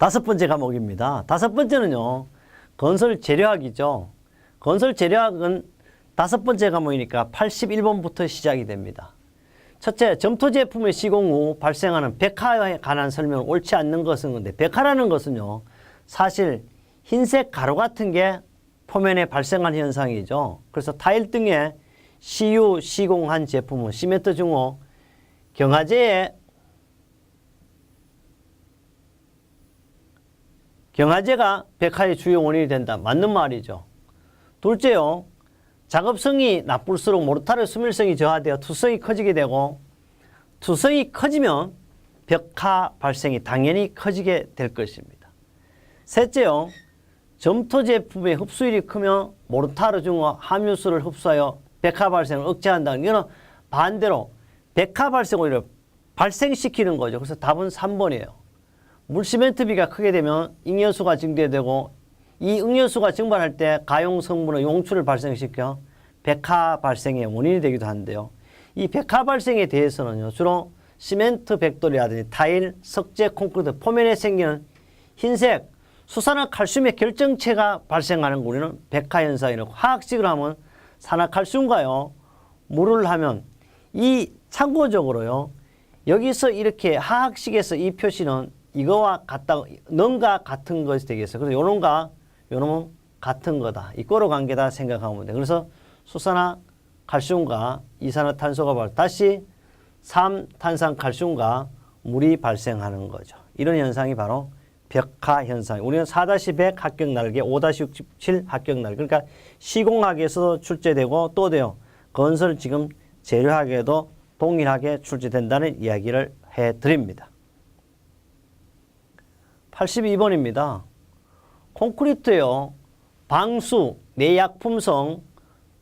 다섯 번째 과목입니다. 다섯 번째는요, 건설 재료학이죠. 건설 재료학은 다섯 번째 과목이니까 81번부터 시작이 됩니다. 첫째, 점토 제품의 시공 후 발생하는 백화에 관한 설명은 옳지 않는 것은 건데, 백화라는 것은요, 사실 흰색 가루 같은 게 표면에 발생한 현상이죠. 그래서 타일 등에 CU 시공한 제품은 시멘트 중후 경화제에 경화제가 백화의 주요 원인이 된다. 맞는 말이죠. 둘째요. 작업성이 나쁠수록 모르타르 수밀성이 저하되어 투성이 커지게 되고 투성이 커지면 벽화 발생이 당연히 커지게 될 것입니다. 셋째요. 점토 제품의 흡수율이 크면 모르타르 중화 함유수를 흡수하여 백화 발생을 억제한다. 이거는 반대로 백화 발생 오히려 발생시키는 거죠. 그래서 답은 3번이에요. 물시멘트비가 크게 되면 잉여수가 증대되고 이 응여수가 증발할 때 가용 성분의 용출을 발생시켜 백화 발생의 원인이 되기도 하는데요. 이 백화 발생에 대해서는요. 주로 시멘트 백돌이라든지 타일, 석재, 콘크리트 표면에 생기는 흰색 수산화 칼슘의 결정체가 발생하는 거 우리는 백화 현상이라고 화학식으로 하면 산화칼슘과요. 물을 하면 이 참고적으로요. 여기서 이렇게 화학식에서 이 표시는 이거와 같다, 는가 같은 것이 되겠어요. 그래서 요놈과 요놈은 같은 거다. 이꼬로 관계다 생각하면 돼. 그래서 수산화 칼슘과 이산화탄소가 발 다시 삼탄산 칼슘과 물이 발생하는 거죠. 이런 현상이 바로 벽화 현상. 우리는 4-100 합격 날개, 5-67 합격 날개. 그러니까 시공학에서 출제되고 또 돼요. 건설 지금 재료학에도 동일하게 출제된다는 이야기를 해 드립니다. 82번입니다. 콘크리트요. 방수, 내약품성,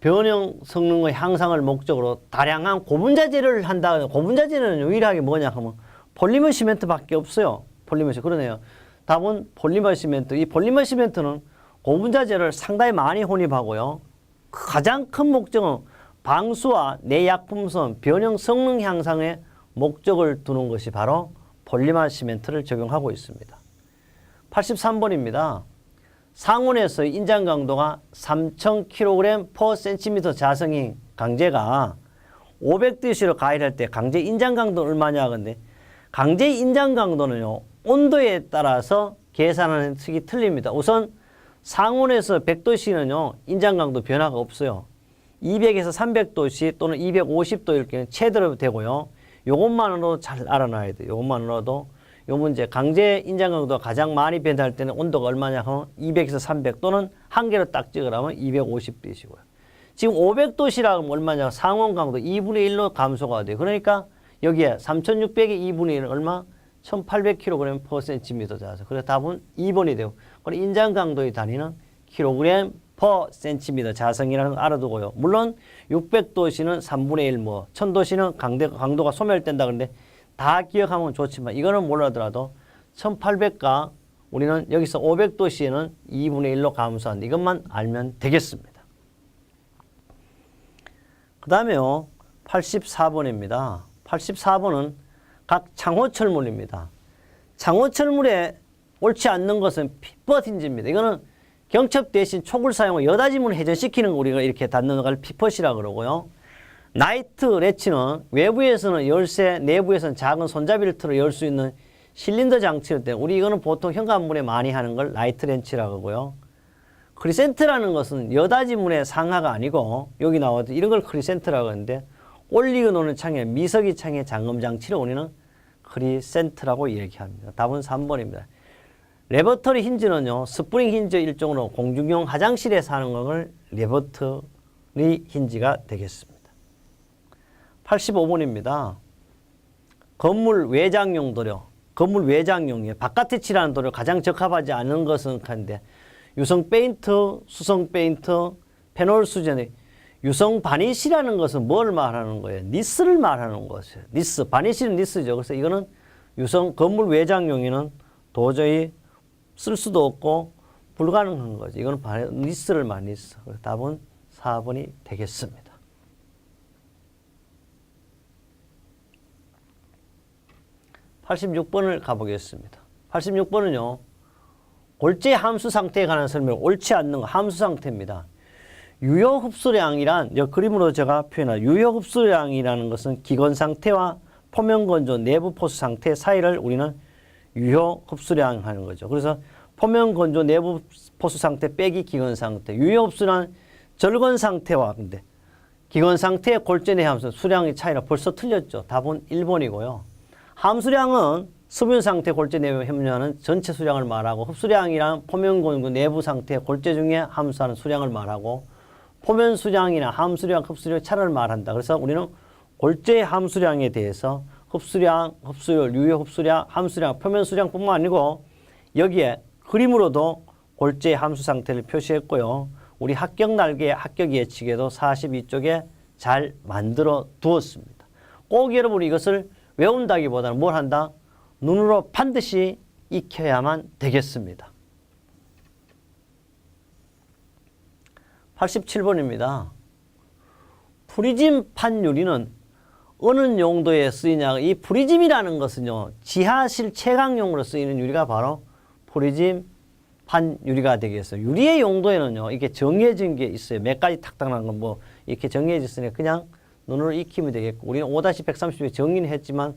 변형 성능의 향상을 목적으로 다량한 고분자재를 한다. 고분자재는 유일하게 뭐냐 하면 폴리머 시멘트밖에 없어요. 폴리머 시멘트. 그러네요. 답은 폴리머 시멘트. 이 폴리머 시멘트는 고분자재를 상당히 많이 혼입하고요. 가장 큰 목적은 방수와 내약품성, 변형 성능 향상에 목적을 두는 것이 바로 폴리머 시멘트를 적용하고 있습니다. 83번입니다. 상온에서 인장 강도가 3,000kg per cm 자성인 강제가 500도씨로 가열할 때 강제 인장 강도 얼마냐 근데 강제 인장 강도는요 온도에 따라서 계산하는 식이 틀립니다. 우선 상온에서 100도씨는요 인장 강도 변화가 없어요. 200에서 300도씨 또는 250도일 경우 최대로 되고요. 요것만으로도 잘 알아놔야 돼요. 요것만으로도 요 문제 강제 인장 강도가 가장 많이 변할 때는 온도가 얼마냐 하면 200에서 300 또는 한 개로 딱 찍으라면 250도시고요. 지금 500도시라 하면 얼마냐 상온 강도 2분의 1로 감소가 돼요. 그러니까 여기에 3600의 2분의 1은 얼마? 1800kg per cm 자서 그래서 답은 2번이 되고 그리고 인장 강도의 단위는 kg per cm 자성이라는 걸 알아두고요. 물론 600도시는 3분의 1, 뭐 1000도시는 강대, 강도가 소멸된다 그러는데 다 기억하면 좋지만 이거는 몰라더라도 1800과 우리는 여기서 500도씨에는 2분의 1로 감소한다. 이것만 알면 되겠습니다. 그 다음에요. 84번입니다. 84번은 각 창호철물입니다. 창호철물에 옳지 않는 것은 피벗 힌지입니다. 이거는 경첩 대신 촉을 사용해 여다짐을 회전시키는 거 우리가 이렇게 닫는 걸 피벗이라 그러고요. 나이트 레치는 외부에서는 열쇠, 내부에서는 작은 손잡이를 틀어 열 수 있는 실린더 장치를 때 우리 이거는 보통 현관문에 많이 하는 걸 나이트 렌치라고 하고요. 크리센트라는 것은 여다지문의 상하가 아니고 여기 나와도 이런 걸 크리센트라고 하는데 올리고 노는 창에 미석이 창의 잠금 장치를 우리는 크리센트라고 이야기합니다. 답은 3번입니다. 레버터리 힌지는요. 스프링 힌지 일종으로 공중용 화장실에서 하는 것을 레버터리 힌지가 되겠습니다. 85번입니다. 건물 외장용 도료, 건물 외장용이에요. 바깥에 칠하는 도료 가장 적합하지 않은 것은 한데 유성 페인트, 수성 페인트, 페놀 수전에 유성 바니시라는 것은 뭘 말하는 거예요? 니스를 말하는 것이에요. 니스, 바니시는 니스죠. 그래서 이거는 유성 건물 외장용에는 도저히 쓸 수도 없고 불가능한 거죠. 이거는 바- 니스를 말 니스. 그래서 답은 4번이 되겠습니다. 86번을 가보겠습니다. 86번은요. 골재 함수 상태에 관한 설명 옳지 않는 거 함수 상태입니다. 유효 흡수량이란 여 그림으로 제가 표현한 유효 흡수량이라는 것은 기건 상태와 표면 건조 내부 포수 상태 사이를 우리는 유효 흡수량 하는 거죠. 그래서 표면 건조 내부 포수 상태 빼기 기건 상태. 유효 흡수량 절건 상태와 근데 기건 상태의 골재 내 함수 수량의 차이라 벌써 틀렸죠. 답은 1번이고요. 함수량은 수분 상태 골재 내부 협력하는 전체 수량을 말하고 흡수량이란 표면 건조 내부 상태 골재 중에 함수하는 수량을 말하고 표면 수량이나 함수량, 흡수량 차를 말한다. 그래서 우리는 골재 함수량에 대해서 흡수량, 흡수율, 유효 흡수량, 함수량, 표면 수량뿐만 아니고 여기에 그림으로도 골재 함수 상태를 표시했고요. 우리 합격 날개 합격 예측에도 42쪽에 잘 만들어 두었습니다. 꼭 여러분 이것을 외운다기보다는 뭘 한다? 눈으로 반드시 익혀야만 되겠습니다. 87번입니다. 프리즘 판유리는 어느 용도에 쓰이냐? 이 프리즘이라는 것은요, 지하실 채광용으로 쓰이는 유리가 바로 프리즘 판 유리가 되겠어요. 유리의 용도에는요, 이게 정해진 게 있어요. 몇 가지 탁탁한 건 뭐 이렇게 정해져 있으니 그냥 눈으로 익히면 되겠고, 우리는 5-130에 정의는 했지만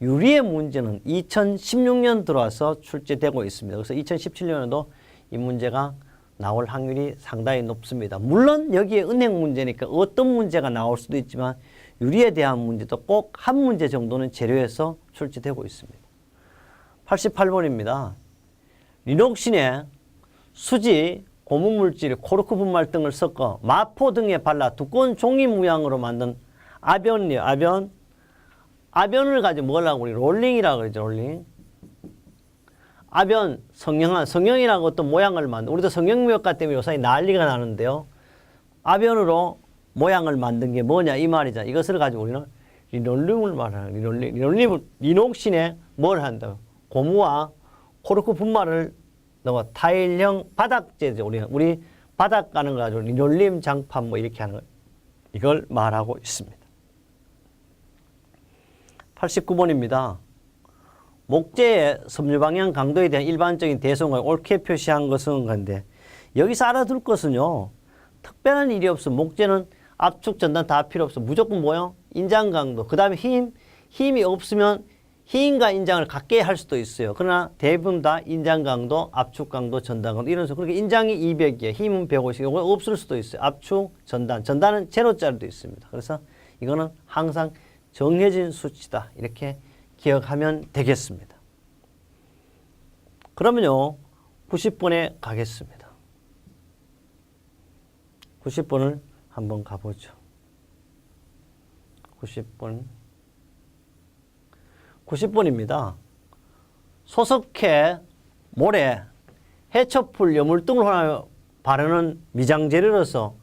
유리의 문제는 2016년 들어와서 출제되고 있습니다. 그래서 2017년에도 이 문제가 나올 확률이 상당히 높습니다. 물론 여기에 은행 문제니까 어떤 문제가 나올 수도 있지만 유리에 대한 문제도 꼭 한 문제 정도는 재료에서 출제되고 있습니다. 88번입니다. 리녹신에 수지, 고무물질, 코르크 분말 등을 섞어 마포 등에 발라 두꺼운 종이 모양으로 만든 아변이요. 아변. 아변을 가지고 뭘 하고 우리 롤링이라고 그러죠. 롤링. 아변 성형한 성형이라고 어떤 모양을 만든 우리도 성형무역가 때문에 요새 난리가 나는데요. 아변으로 모양을 만든 게 뭐냐 이 말이죠. 이것을 가지고 우리는 리놀륨을 말하는 리놀륨, 리놀륨을 리녹신에 뭘 한다. 고무와 코르크 분말을 넣어 타일형 바닥재죠. 우리 우리 바닥 가는 거 가지고 리놀륨 장판 뭐 이렇게 하는 거 이걸 말하고 있습니다. 89번입니다. 목재의 섬유 방향 강도에 대한 일반적인 대성을 옳게 표시한 것은 건데 여기서 알아둘 것은요. 특별한 일이 없어 목재는 압축 전단 다 필요 없어. 무조건 뭐요? 인장 강도. 그 다음에 힘 힘이 없으면 힘과 인장을 같게 할 수도 있어요. 그러나 대부분 다 인장 강도, 압축 강도, 전단 강도 이런 식으로 그러니까 인장이 200이에 힘은 150. 이거 없을 수도 있어요. 압축, 전단. 전단은 제로짜리도 있습니다. 그래서 이거는 항상 정해진 수치다. 이렇게 기억하면 되겠습니다. 그러면요. 90번에 가겠습니다. 90번을 한번 가보죠. 90번. 90번입니다. 소석해, 모래, 해초풀, 여물 등을 하여 바르는 미장재료로서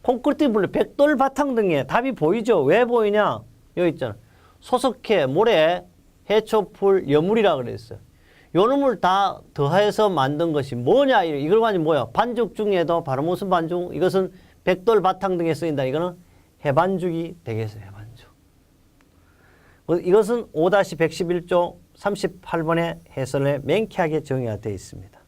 콘크리트 블록, 백돌 바탕 등의 답이 보이죠? 왜 보이냐? 여기 있잖아. 소석해, 모래, 해초풀, 여물이라 그랬어요. 요 놈을 다 더해서 만든 것이 뭐냐? 이걸 가지고 뭐야? 반죽 중에도 바로 무슨 반죽? 이것은 백돌 바탕 등에 쓰인다. 이거는 해반죽이 되겠어요. 해반죽. 이것은 5-111조 38번의 해설에 맹쾌하게 정의가 되어 있습니다.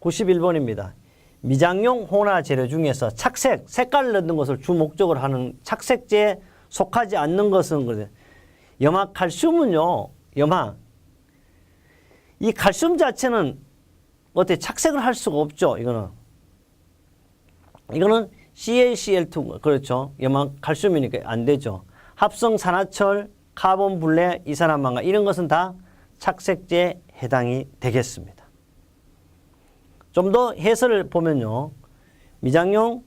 91번입니다. 미장용 혼화 재료 중에서 착색, 색깔을 넣는 것을 주 목적으로 하는 착색제에 속하지 않는 것은 그래. 염화 칼슘은요, 염화. 이 칼슘 자체는 어떻게 착색을 할 수가 없죠, 이거는. 이거는 CaCl2, 그렇죠. 염화 칼슘이니까 안 되죠. 합성 산화철, 카본 분래, 이산화망가 이런 것은 다 착색제에 해당이 되겠습니다. 좀 더 해설을 보면요. 미장용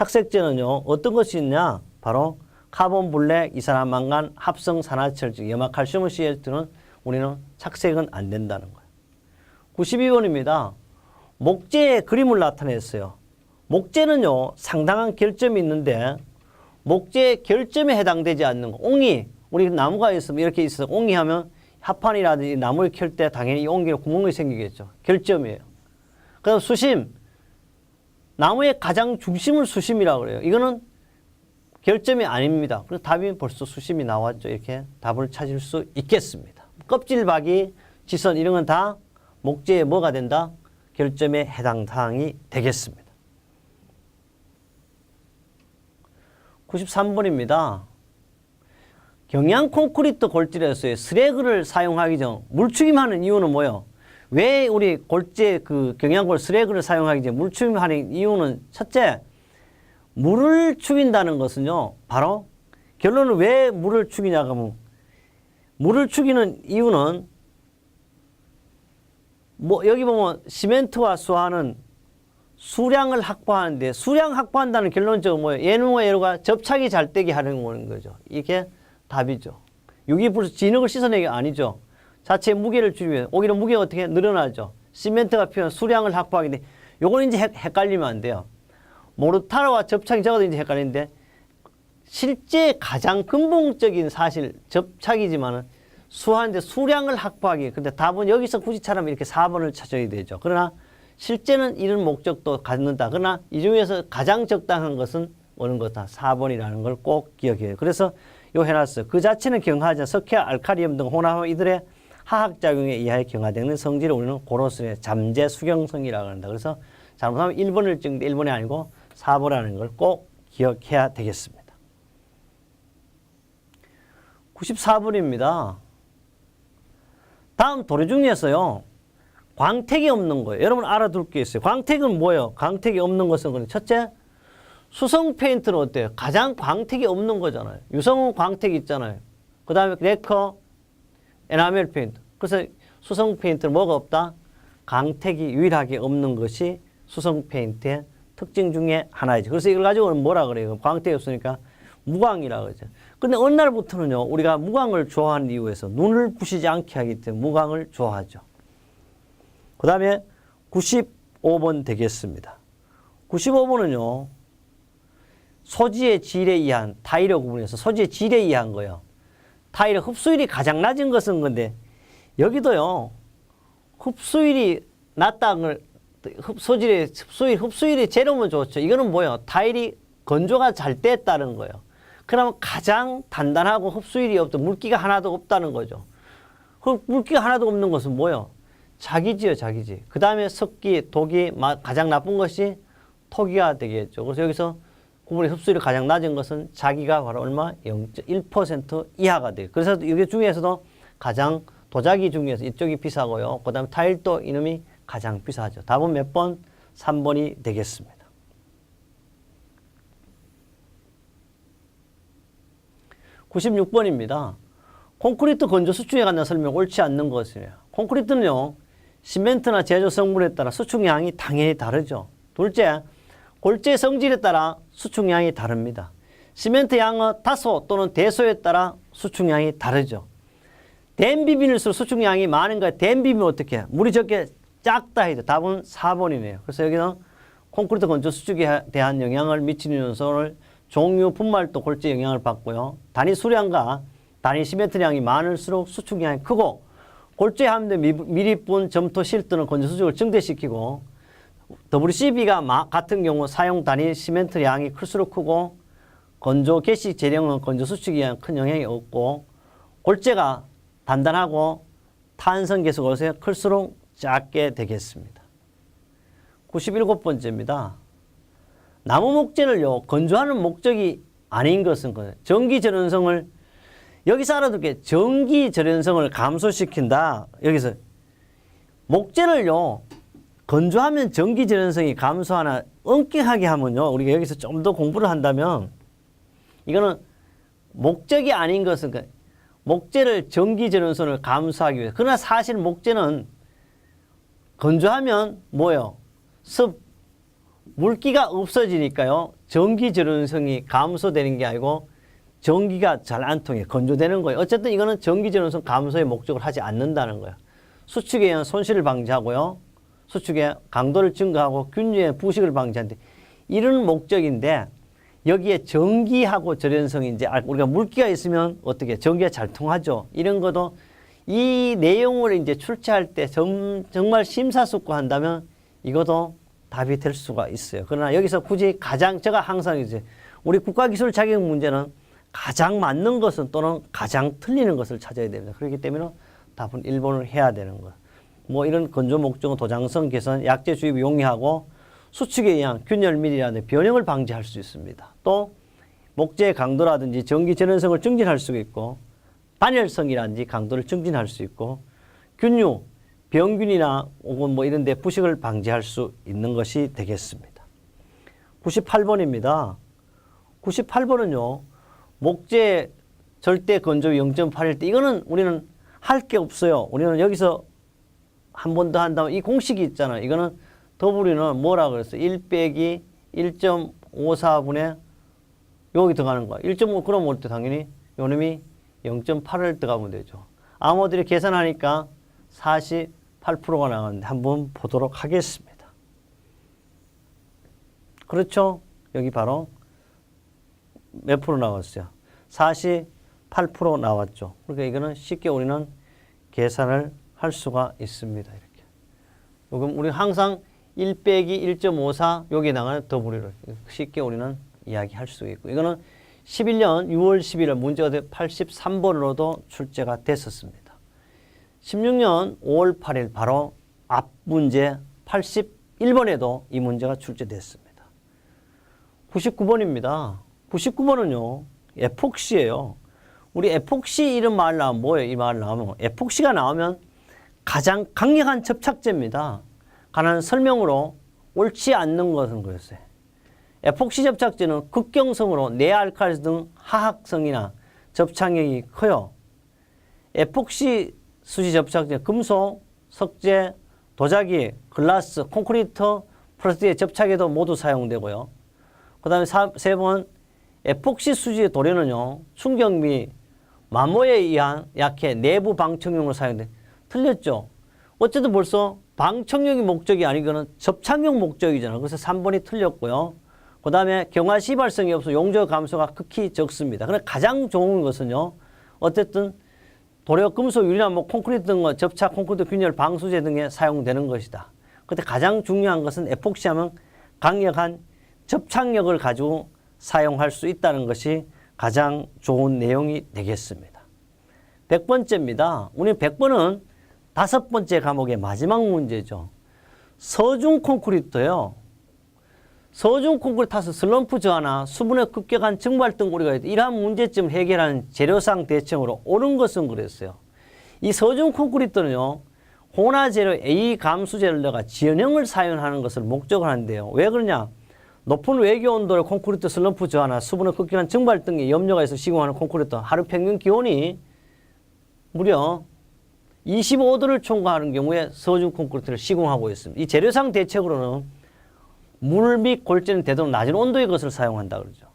착색제는요. 어떤 것이 있냐? 바로 카본 분래, 이산화 망간, 합성 산화철, 즉 염화칼슘 CL2는 우리는 착색은 안 된다는 거예요. 92번입니다. 목재의 그림을 나타냈어요. 목재는요. 상당한 결점이 있는데 목재 결점에 해당되지 않는 거. 옹이 우리 나무가 있으면 이렇게 있어. 옹이 하면 합판이라든지 나무를 켤 때 당연히 이 옹기에 구멍이 생기겠죠. 결점이에요. 그다음 수심. 나무의 가장 중심을 수심이라고 그래요. 이거는 결점이 아닙니다. 그래서 답이 벌써 수심이 나왔죠. 이렇게 답을 찾을 수 있겠습니다. 껍질박이 지선 이런 건 다 목재에 뭐가 된다? 결점에 해당 사항이 되겠습니다. 93번입니다. 경양 콘크리트 골질에서의 스래그를 사용하기 전 물추김하는 이유는 뭐예요? 왜 우리 골재 그 경양골 스래그를 사용하기 전 물추김하는 이유는 첫째 물을 죽인다는 것은요 바로 결론은 왜 물을 죽이냐 하면 물을 죽이는 이유는 뭐 여기 보면 시멘트와 수화는 수량을 확보하는데 수량 확보한다는 결론적으로 뭐예요? 예능과 예로가 접착이 잘 되게 하는 거죠. 이게 답이죠. 유기불 진흙을 씻어내기 아니죠. 자체 무게를 줄이면 오히려 무게가 어떻게 늘어나죠. 시멘트가 필요한 수량을 확보하기 때문에 요거는 이제 헷- 헷갈리면 안 돼요. 모르타르와 접착이 적어도 이제 헷갈리는데 실제 가장 근본적인 사실 접착이지만은 수하는데 수량을 확보하기. 근데 답은 여기서 굳이 차라면 이렇게 4번을 찾아야 되죠. 그러나 실제는 이런 목적도 갖는다. 그러나 이 중에서 가장 적당한 것은 어느 거다. 4번이라는 걸 꼭 기억해요. 그래서 요 해놨어요. 그 자체는 경하지 석회, 알카리움 등 혼합 이들의 화학작용에 의하여 경화되는 성질을 우리는 고로스의 잠재 수경성이라고 한다. 그래서 잘못하면 1번을 찍는데 1번이 아니고 4번이라는 걸 꼭 기억해야 되겠습니다. 94번입니다. 다음 도료 중에서요. 광택이 없는 거예요. 여러분 알아둘 게 있어요. 광택은 뭐예요? 광택이 없는 것은 그냥 첫째, 수성 페인트는 어때요? 가장 광택이 없는 거잖아요. 유성은 광택이 있잖아요. 그 다음에 레커, 에나멜 페인트. 그래서 수성 페인트는 뭐가 없다? 광택이 유일하게 없는 것이 수성 페인트의 특징 중에 하나이죠. 그래서 이걸 가지고는 뭐라 그래요? 광택이 없으니까 무광이라고 그러죠. 근데 어느 날부터는요, 우리가 무광을 좋아하는 이유에서 눈을 부시지 않게 하기 때문에 무광을 좋아하죠. 그 다음에 95번 되겠습니다. 95번은요, 소지의 질에 의한 타일의 구분에서 소지의 질에 의한 거예요. 타일의 흡수율이 가장 낮은 것은 건데 여기도요 흡수율이 낮다는 소질의 흡수율 흡수율이 제로면 좋죠. 이거는 뭐예요? 타일이 건조가 잘 됐다는 거예요. 그러면 가장 단단하고 흡수율이 없던 물기가 하나도 없다는 거죠. 그럼 물기가 하나도 없는 것은 뭐예요? 자기지요, 자기지. 그 다음에 습기, 독이 마- 가장 나쁜 것이 토기가 되겠죠. 그래서 여기서 구분의 흡수율이 가장 낮은 것은 자기가 바로 얼마? 0.1% 이하가 돼요. 그래서 이게 중에서도 가장 도자기 중에서 이쪽이 비싸고요. 그 다음에 타일도 이놈이 가장 비싸죠. 답은 몇 번? 3번이 되겠습니다. 96번입니다. 콘크리트 건조 수축에 관한 설명 옳지 않는 것이에요. 콘크리트는요, 시멘트나 제조 성분에 따라 수축량이 당연히 다르죠. 둘째, 골재 성질에 따라 수축량이 다릅니다. 시멘트 양의 다소 또는 대소에 따라 수축량이 다르죠. 댐 비빔일수록 수축량이 많은가 댐비빔은 어떻게 해? 물이 적게 작다 해도 답은 4번이네요. 그래서 여기는 콘크리트 건조 수축에 대한 영향을 미치는 요소를 종류 분말도 골재 영향을 받고요. 단위 수량과 단위 시멘트량이 많을수록 수축량이 크고 골재 함대 미리분 점토 실뜨는 건조 수축을 증대시키고 WCB가 같은 경우 사용 단위 시멘트 양이 클수록 크고 건조 개시 재령은 건조 수축에 큰 영향이 없고 골재가 단단하고 탄성 계속으로서 클수록 작게 되겠습니다. 97번째입니다. 나무 목재를요 건조하는 목적이 아닌 것은 그 전기 절연성을 여기서 알아둘게 전기 절연성을 감소시킨다. 여기서 목재를요 건조하면 전기 절연성이 감소하나 엄격하게 하면요. 우리가 여기서 좀 더 공부를 한다면 이거는 목적이 아닌 것은 그 목재를 전기 절연성을 감소하기 위해 그러나 사실 목재는 건조하면 뭐예요? 습 물기가 없어지니까요. 전기 절연성이 감소되는 게 아니고 전기가 잘 안 통해 건조되는 거예요. 어쨌든 이거는 전기 절연성 감소의 목적을 하지 않는다는 거예요. 수축에 의한 손실을 방지하고요 수축의 강도를 증가하고 균류의 부식을 방지하는데 이런 목적인데 여기에 전기하고 절연성이 이제 알- 우리가 물기가 있으면 어떻게 전기가 잘 통하죠. 이런 것도 이 내용을 이제 출제할 때 정, 정말 심사숙고한다면 이것도 답이 될 수가 있어요. 그러나 여기서 굳이 가장 제가 항상 이제 우리 국가기술 자격 문제는 가장 맞는 것은 또는 가장 틀리는 것을 찾아야 됩니다. 그렇기 때문에 답은 1번을 해야 되는 것. 뭐 이런 건조 목적은 도장성 개선, 약재 주입 용이하고 수축에 의한 균열 미리라든지 변형을 방지할 수 있습니다. 또 목재의 강도라든지 전기 전원성을 증진할 수 있고 단열성이라든지 강도를 증진할 수 있고 균류, 병균이나 혹은 뭐 이런 데 부식을 방지할 수 있는 것이 되겠습니다. 98번입니다. 98번은요. 목재 절대 건조 0.8일 때 이거는 우리는 할 게 없어요. 우리는 여기서 한 번 더 한다면 이 공식이 있잖아요. 이거는 더블이는 뭐라 그랬어요? 1 빼기 1.54분의 여기 들어가는 거야. 1.5 그럼 올때 당연히 요놈이 0.8을 들어가면 되죠. 암호들이 계산하니까 48%가 나가는데 한번 보도록 하겠습니다. 그렇죠? 여기 바로 몇 프로 나왔어요? 48% 나왔죠. 그러니까 이거는 쉽게 우리는 계산을 할 수가 있습니다. 이렇게. 요금 우리 항상 1 빼기 1.54 여기 나가는 더블이를 쉽게 우리는 이야기할 수 있고 이거는 11년 6월 11일 문제가 83번으로도 출제가 됐었습니다. 16년 5월 8일 바로 앞 문제 81번에도 이 문제가 출제됐습니다. 99번입니다. 99번은요, 에폭시예요. 우리 에폭시 이런 말 나오면 뭐예요? 이 말 나오면 에폭시가 나오면 가장 강력한 접착제입니다. 가난 설명으로 옳지 않는 것은 그랬어요. 에폭시 접착제는 극경성으로 네알칼리 등 하학성이나 접착력이 커요. 에폭시 수지 접착제, 금속, 석재, 도자기, 글라스, 콘크리트, 플라스틱의 접착에도 모두 사용되고요. 그 다음에 세 번, 에폭시 수지의 도료는요, 충격 및 마모에 의한 약해 내부 방청용으로 사용돼. 틀렸죠? 어쨌든 벌써 방청용이 목적이 아니고는 접착용 목적이잖아. 그래서 3번이 틀렸고요. 그 다음에 경화 시발성이 없어 용적 감소가 극히 적습니다. 그래 가장 좋은 것은요. 어쨌든 도료, 금속, 유리나 뭐 콘크리트 등과 접착, 콘크리트 균열, 방수제 등에 사용되는 것이다. 근데 가장 중요한 것은 에폭시하면 강력한 접착력을 가지고 사용할 수 있다는 것이 가장 좋은 내용이 되겠습니다. 100번째입니다. 우리 100번은 다섯 번째 과목의 마지막 문제죠. 서중 콘크리트요. 서중 콘크리트 타서 슬럼프 저하나 수분의 급격한 증발 등 우리가 이러한 문제점을 해결하는 재료상 대칭으로 옳은 것은 그랬어요. 이 서중 콘크리트는요. 혼화 재료 A 감수 재료가 지연형을 사용하는 것을 목적으로 하는데요. 왜 그러냐? 높은 외교 온도의 콘크리트 슬럼프 저하나 수분의 급격한 증발 등의 염려가 있어 시공하는 콘크리트 하루 평균 기온이 무려 25도를 총괄하는 경우에 서중 콘크리트를 시공하고 있습니다. 이 재료상 대책으로는 물 및 골재는 되도록 낮은 온도의 것을 사용한다 그러죠.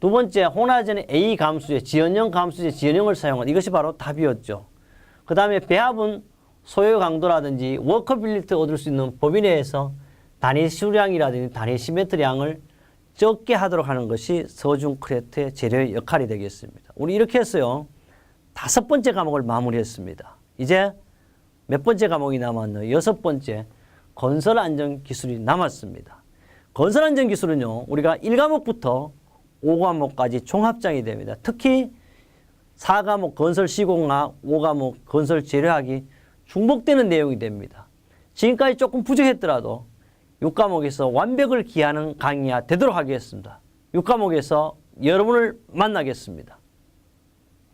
두 번째, 혼화전의 A 감수제, 지연형 감수제, 지연형을 사용한 이것이 바로 답이었죠. 그 다음에 배합은 소요 강도라든지 워커빌리티 얻을 수 있는 법인 내에서 단위 수량이라든지 단위 시메트량을 적게 하도록 하는 것이 서중 크레트의 재료의 역할이 되겠습니다. 우리 이렇게 했어요. 다섯 번째 과목을 마무리했습니다. 이제 몇 번째 과목이 남았나요? 여섯 번째 건설 안전 기술이 남았습니다. 건설 안전 기술은요, 우리가 1과목부터 5과목까지 종합장이 됩니다. 특히 4과목 건설 시공학, 5과목 건설 재료학이 중복되는 내용이 됩니다. 지금까지 조금 부족했더라도 6과목에서 완벽을 기하는 강의가 되도록 하겠습니다. 6과목에서 여러분을 만나겠습니다.